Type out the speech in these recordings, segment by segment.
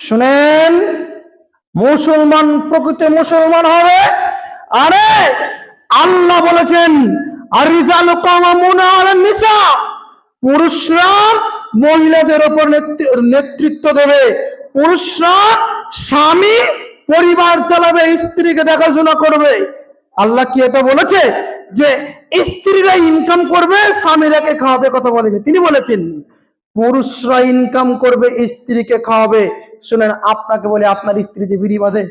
শুনেন, মুসলমান, প্রকৃত মুসলমান হবে। আরে, আল্লাহ বলেছেন পুরুষরা মহিলাদের ওপর নেতৃ- নেতৃত্ব দেবে। পুরুষরা স্বামী, পরিবার চালাবে, স্ত্রীকে দেখাশোনা করবে। আল্লাহ কি এটা বলেছে? যে স্ত্রীরা ইনকাম করবে, স্বামীরাকে খাওয়াবে, কথা বলেনি। তিনি বলেছেন, পুরুষরা ইনকাম করবে, স্ত্রীকে খাওয়াবে। শুনেন, আপনাকে বলে, আপনার স্ত্রী যে বিড়ি বাঁধে।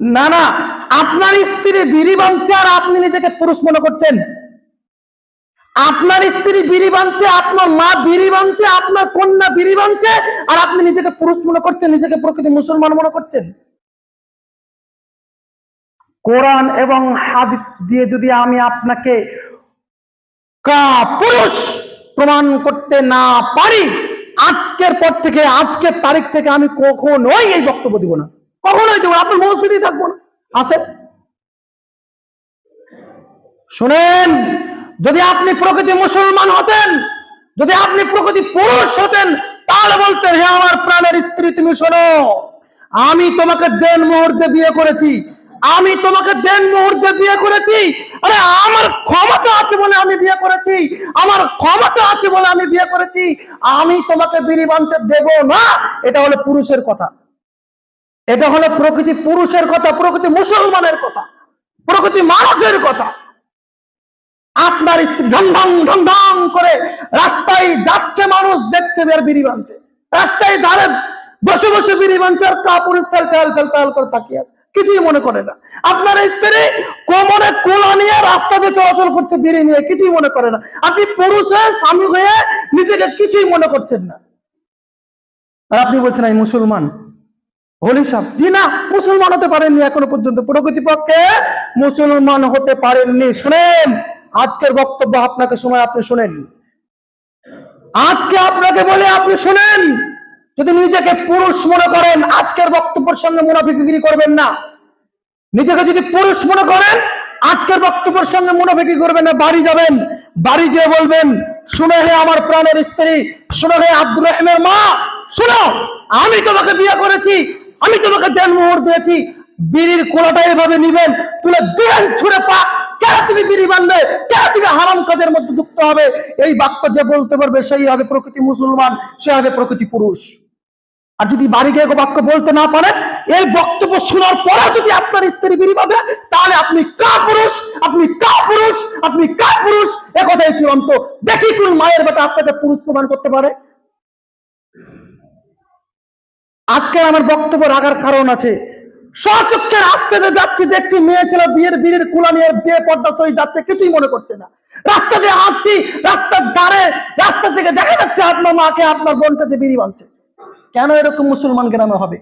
না না, আপনার স্ত্রী বিড়ি বাঁধছে আর আপনি নিজেকে পুরুষ মনে করছেন। আপনার স্ত্রী বিড়ি বাঁধছে, আপনার মা বিড়ি বাঁধছে, আপনার কন্যা বিড়ি বাঁধছে, আর আপনি নিজেকে পুরুষ মনে করছেন, নিজেকে প্রকৃত মুসলমান মনে করছেন। কোরআন এবং হাদিস দিয়ে যদি আমি আপনাকে কা পুরুষ প্রমাণ করতে না পারি আজকের পর থেকে, আজকের তারিখ থেকে আমি কখনোই এই বক্তব্য দিব না। কখনোই দেবো আপনার মসজিদই থাকব না। আসেন শুনেন, যদি আপনি প্রকৃতি মুসলমান হতেন, যদি আপনি প্রকৃতি পুরুষ হতেন, তাহলে বলতেন, হে আমার প্রাণের স্ত্রী, তুমি শোনো, আমি তোমাকে দেন মুহূর্তে বিয়ে করেছি। আমি তোমাকে দেন মুহূর্তে বিয়ে করেছি। আরে, আমার ক্ষমতা আছে বলে আমি বিয়ে করেছি। আমার ক্ষমতা আছে বলে আমি বিয়ে করেছি। আমি তোমাকে বিড়ি বানতে দেব না। এটা হলো পুরুষের কথা। এটা হলো প্রকৃতি পুরুষের কথা, প্রকৃতি মুসলমানের কথা, প্রকৃতি মানুষের কথা। আপনার স্ত্রী ঢং ঢং ঢং ঢং করে রাস্তায় যাচ্ছে মানুষ, দেখছে বের বিড়ি বানছে। রাস্তায় ধারে বসে বসে বিড়ি বানছে আর কাপুরুষ ফেল ফেল ফেল ফেল করে তাকিয়ে আছে। কিছুই মনে করে না। আপনার স্ত্রী কোমরে কোলা নিয়ে রাস্তা দিয়ে চলাচল করছে বিড়ি নিয়ে কিছুই মনে করে না। আপনি পুরুষ হয়ে, স্বামী হয়ে নিজেকে কিছুই মনে করছেন না। আর আপনি বলছেন এই মুসলমান। হোলি সাহ জি না, মুসলমান হতে পারেননি এখনও পর্যন্ত। প্রকৃতিপক্ষে মুসলমান হতে পারেননি। শোনেন, আজকের বক্তব্য আপনাকে সময় আপনি শুনেন আজকে আপনাকে বলে আপনি শুনেন যদি নিজেকে পুরুষ মনে করেন, আজকের বক্তব্যের সঙ্গে মুনাফিকিরি করবেন না। নিজেকে যদি পুরুষ মনে করেন, আজকের বক্তব্যের সঙ্গে মুনাফিকি করবেন না, বাড়ি যাবেন। বাড়ি যেয়ে বলবেন, শুনে হে আমার প্রাণের স্ত্রী, শুনে হে আব্দুর মা, শুনো, আমি তোমাকে বিয়ে করেছি, আমি তোমাকে দেন মোহর দিয়েছি। বিড়ির কোলাটা এভাবে নিবেন, তুলে দিবেন ছুড়ে পা, কেন তুমি বিড়ি বানবে? কেন তুমি হারাম কাজের মধ্যে যুক্ত হবে? এই বাক্য যে বলতে পারবে, সেই হবে প্রকৃতি মুসলমান, সে হবে প্রকৃতি পুরুষ। আর যদি বাড়ি গিয়ে বাক্য বলতে না পারেন এই বক্তব্য শোনার পরে যদি আপনার স্ত্রী বিড়ি পাবে তাহলে আপনি কা পুরুষ, আপনি কা পুরুষ, আপনি কা পুরুষ, এ কথাই চূড়ান্ত। দেখি কোন মায়ের বেটা আপনাকে পুরুষ প্রমাণ করতে পারে। আজকে আমার বক্তব্য রাখার কারণ আছে। সচক্ষে রাস্তাতে যাচ্ছি, দেখছি মেয়ে ছেলে বিয়ের বিয়ের কুলা নিয়ে বিয়ে পর্দা তৈরি যাচ্ছে, কিছুই মনে করছে না। রাস্তা দিয়ে হাঁটছি, রাস্তার ধারে, রাস্তা থেকে দেখা যাচ্ছে আপনার মাকে, আপনার বোনটা যে বিড়ি বাঁধছে। কেন এরকম মুসলমান গ্রামে হবে?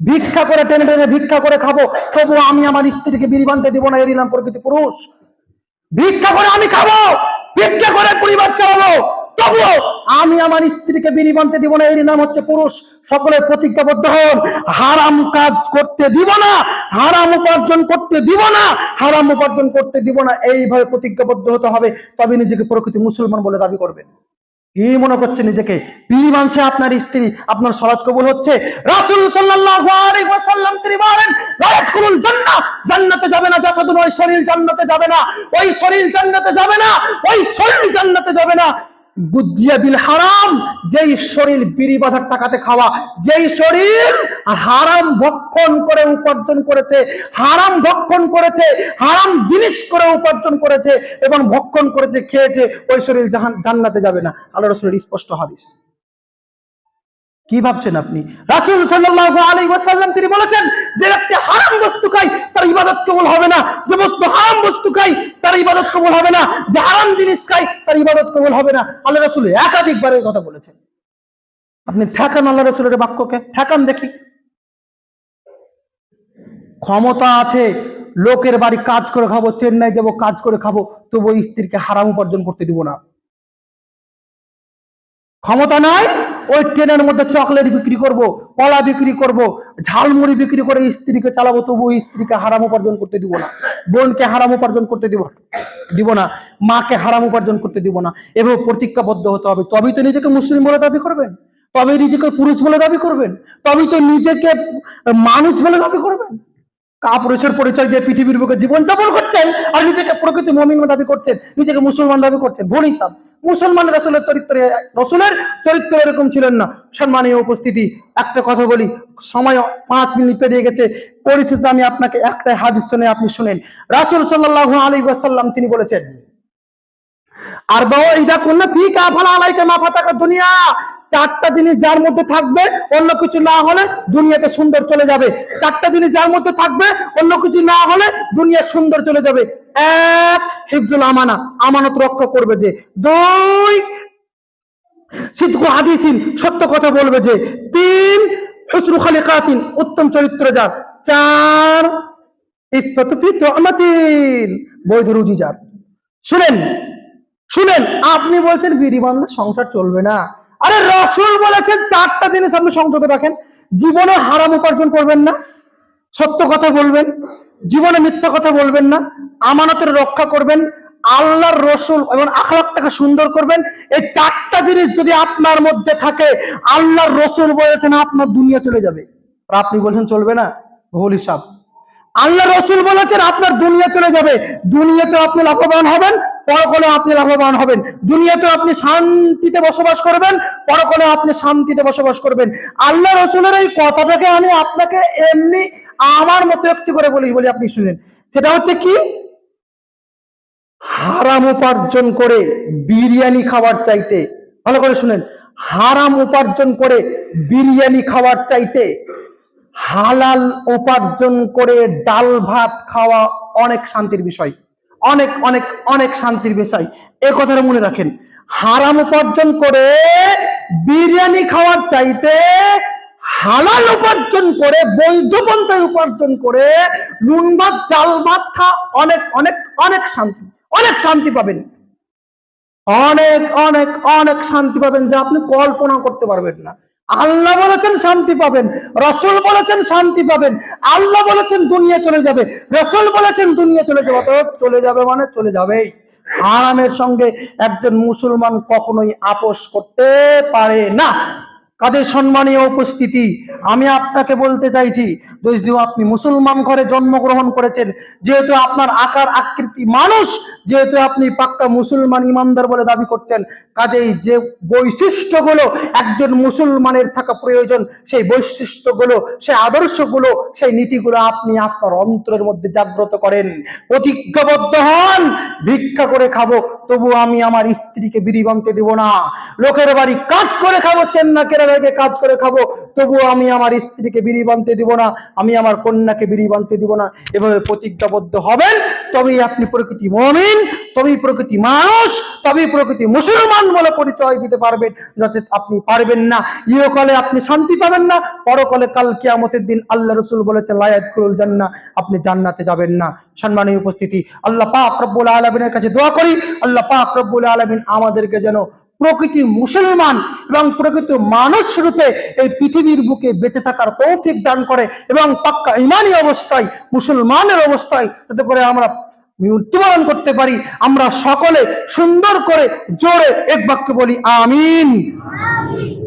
ভিক্ষা করে টেনে টেনে ভিক্ষা করে খাব, তবু আমি আমার স্ত্রীকে বিড়ি বাঁধতে দিব না এরই নাম প্রকৃতি পুরুষ। ভিক্ষা করে আমি খাব, ভিক্ষা করে পরিবার চালাবো, তবুও আমি আমার স্ত্রীকে বিড়ি বানতে দিব না এর নাম হচ্ছে পুরুষ। সকলে প্রতিজ্ঞাবদ্ধ হন, হারাম কাজ করতে দিব না, হারাম উপার্জন করতে দিব না, হারাম উপার্জন করতে দিব না, এইভাবে প্রতিজ্ঞাবদ্ধ হতে হবে তবে নিজেকে প্রকৃতি মুসলমান বলে দাবি করবেন। কি মনে করছে নিজেকে? পীর মানছে আপনার স্ত্রী, আপনার সলাৎ কবুল হচ্ছে? রাসূল সাল্লাম তিনি বলেন জান্নাতে যাবে না জাসাদুন, ওই শরীর জান্নাতে যাবে না। ওই শরীর জান্নাতে যাবে না, ওই শরীর জান্নাতে যাবে না। গুজিয়া বিল হারাম, যেই শরীর বিড়ি বাঁধার টাকাতে খাওয়া, যেই শরীর হারাম ভক্ষণ করে উপার্জন করেছে, হারাম ভক্ষণ করেছে, হারাম জিনিস করে উপার্জন করেছে এবং ভক্ষণ করেছে, খেয়েছে, ওই শরীর জান্নাতে যাবে না। আল্লাহ রসুলের স্পষ্ট হাদিস। কি ভাবছেন আপনি? রাসূল সাল্লাল্লাহু আলাইহি ওয়াসাল্লাম তিনি বলেছেন, যে ব্যক্তি হারাম বস্তু খায়, তার ইবাদত কবুল হবে না। যে বস্তু হারাম বস্তু খায় তার ইবাদত কবুল হবে না, যে হারাম জিনিস খায় তার ইবাদত কবুল হবে না। আল্লাহ রাসূল একাধিকবার এই কথা বলেছেন। আপনি ঠেকান আল্লাহ রাসূলের বাক্যকে, ঠেকান দেখি। ক্ষমতা আছে, লোকের বাড়ি কাজ করে খাব, চেন্নাই যাব, কাজ করে খাব তবু স্ত্রীকে হারাম উপার্জন করতে দিব না। ক্ষমতা নাই ওই ট্রেনের মধ্যে চকলেট বিক্রি করব, কলা বিক্রি করব, ঝালমুড়ি বিক্রি করে স্ত্রীকে চালাবো তবু স্ত্রীকে হারাম উপার্জন করতে দিব না। বোনকে হারাম উপার্জন করতে দিব দিব না। মাকে হারাম উপার্জন করতে দিব না। এভাবে প্রতিজ্ঞাবদ্ধ হতে হবে। তবেই তো নিজেকে মুসলিম বলে দাবি করবেন। তবে নিজেকে পুরুষ বলে দাবি করবেন। তবেই তো নিজেকে মানুষ বলে দাবি করবেন। কাপুরুষের পরিচয় দিয়ে পৃথিবীর বুকে জীবনযাপন করছেন আর নিজেকে প্রকৃতি মমিন দাবি করছেন, নিজেকে মুসলমান দাবি করছেন। ভুল হিসাব। মুসলমান রসুলের চরিত্র রসুলের চরিত্র এরকম ছিলেন না। সম্মানীয় উপস্থিতি, একটা কথা বলি, সময় পাঁচ মিনিট পেরিয়ে গেছে। পরিশেষে আমি আপনাকে একটা হাদিস শুনে আপনি শুনেন। রাসুল সাল্লাহ আলী ওয়াসাল্লাম তিনি বলেছেন আর বাবা ইদা করলে ফি কাফালা আলাইকা মা ফাতাকা দুনিয়া। চারটা জিনিস যার মধ্যে থাকবে, অন্য কিছু না হলে দুনিয়াতে সুন্দর চলে যাবে। চারটা জিনিস যার মধ্যে থাকবে, অন্য কিছু না হলে দুনিয়া সুন্দর চলে যাবে। এক, হিফজুল আমানা, আমানত রক্ষা করবে যে। দুই সিদ্ধ হাদিসিন, সত্য কথা বলবে যে। তিন, হুসরু খালিকাতিন, উত্তম চরিত্র যার। চার বৈধ রুজি যার। শুনেন শুনেন, আপনি বলছেন বিড়ি বান্ধব সংসার চলবে না। আরে রসুল বলেছেন চারটা জিনিস আপনি সংযত রাখেন। জীবনে হারাম উপার্জন করবেন না, সত্য কথা বলবেন, জীবনে মিথ্যা কথা বলবেন না, আমানতের রক্ষা করবেন, আল্লাহর রসুল এবং আখলাকটাকে সুন্দর করবেন। এই চারটা জিনিস যদি আপনার মধ্যে থাকে, আল্লাহর রসুল বলেছেন আপনার দুনিয়া চলে যাবে। আর আপনি বলছেন চলবে না? ভুল হিসাব। আল্লাহ রসুল বলেছেন আপনার দুনিয়া চলে যাবে। দুনিয়াতে আপনি লাভবান হবেন পরকালে আপনি লাভবান হবেন। দুনিয়াতে আপনি শান্তিতে বসবাস করবেন, পরকালে আপনি শান্তিতে বসবাস করবেন। আল্লাহ রসুলের এই কথাটাকে আমি আপনাকে এমনি আমার মতো একটু করে বলি বলি আপনি শুনেন। সেটা হচ্ছে কি? হারাম উপার্জন করে বিরিয়ানি খাওয়ার চাইতে, ভালো করে শুনেন। হারাম উপার্জন করে বিরিয়ানি খাওয়ার চাইতে হালাল উপার্জন করে ডাল ভাত খাওয়া অনেক শান্তির বিষয়। অনেক অনেক অনেক শান্তির বিষয়। এ কথাটা মনে রাখেন। হারাম উপার্জন করে বিরিয়ানি খাওয়ার চাইতে হালাল উপার্জন করে, বৈধ পন্থায় উপার্জন করে নুন ভাত, ডাল ভাত খা, অনেক অনেক অনেক শান্তি অনেক শান্তি পাবেন। অনেক অনেক অনেক শান্তি পাবেন যা আপনি কল্পনা করতে পারবেন না। আল্লাহ বলেছেন শান্তি পাবেন, রসুল বলেছেন শান্তি পাবেন, আল্লাহ বলেছেন দুনিয়া চলে যাবে, রসুল বলেছেন দুনিয়া চলে যাবে, অতএব চলে যাবে মানে চলে যাবেই। আরামের সঙ্গে একজন মুসলমান কখনোই আপোষ করতে পারে না। কাদের সম্মানীয় উপস্থিতি? আমি আপনাকে বলতে চাইছি যদি আপনি মুসলমান ঘরে জন্মগ্রহণ করেছেন, যেহেতু আপনার আকার, আকৃতি মানুষ, যেহেতু আপনি পাক্কা মুসলমান ইমানদার বলে দাবি করছেন, কাজেই যে বৈশিষ্ট্যগুলো একজন মুসলমানের থাকা প্রয়োজন, সেই বৈশিষ্ট্যগুলো, সেই আদর্শগুলো, সেই নীতিগুলো আপনি আপনার অন্তরের মধ্যে জাগ্রত করেন। প্রতিজ্ঞাবদ্ধ হন, ভিক্ষা করে খাব, তবু আমি আমার স্ত্রীকে বিড়ি বানতে দেব না। লোকের বাড়ি কাজ করে খাব চেন্না কেরালাকে কাজ করে খাব, তবু আমি আমার স্ত্রীকে বিড়ি বানতে দিব না। আমি আমার কন্যাকে বিড়ি বানতে দিব না। এভাবে প্রতিজ্ঞাবদ্ধ হবেন, তবেই আপনি প্রকৃতি মমিন, তবেই প্রকৃতি মানুষ, তবেই প্রকৃতি মুসলমান বলে পরিচয় দিতে পারবেন, যাতে আপনি পারবেন না। ইহকালে আপনি শান্তি পাবেন না, পরকালে কাল কিয়ামতের দিন আল্লাহ রসুল বলেছে, লায়াত খুলুল জান্না আপনি জান্নাতে যাবেন না। সম্মানীয় উপস্থিতি, আল্লাহ পাক রব্বুল আলমিনের কাছে দোয়া করি, আল্লাহ পাক রব্বুল আলমিন আমাদেরকে যেন প্রকৃতি মুসলমান এবং প্রকৃত মানুষ রূপে এই পৃথিবীর বুকে বেঁচে থাকার তৌফিক দান করে এবং পাক্কা ইমানি অবস্থায় মুসলমানের অবস্থায় যাতে করে আমরা মৃত্যুবরণ করতে পারি আমরা সকলে সুন্দর করে জোরে এক বাক্য বলি আমিন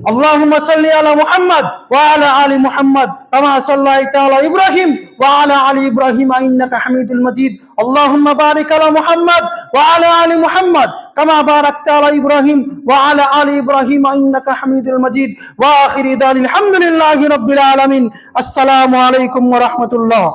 اللهم صل على محمد وعلى ال محمد كما صليت على ابراهيم وعلى ال ابراهيم انك حميد مجيد اللهم بارك على محمد وعلى ال محمد كما باركت على ابراهيم وعلى ال ابراهيم انك حميد مجيد واخر دعوانا الحمد لله رب العالمين السلام عليكم ورحمه الله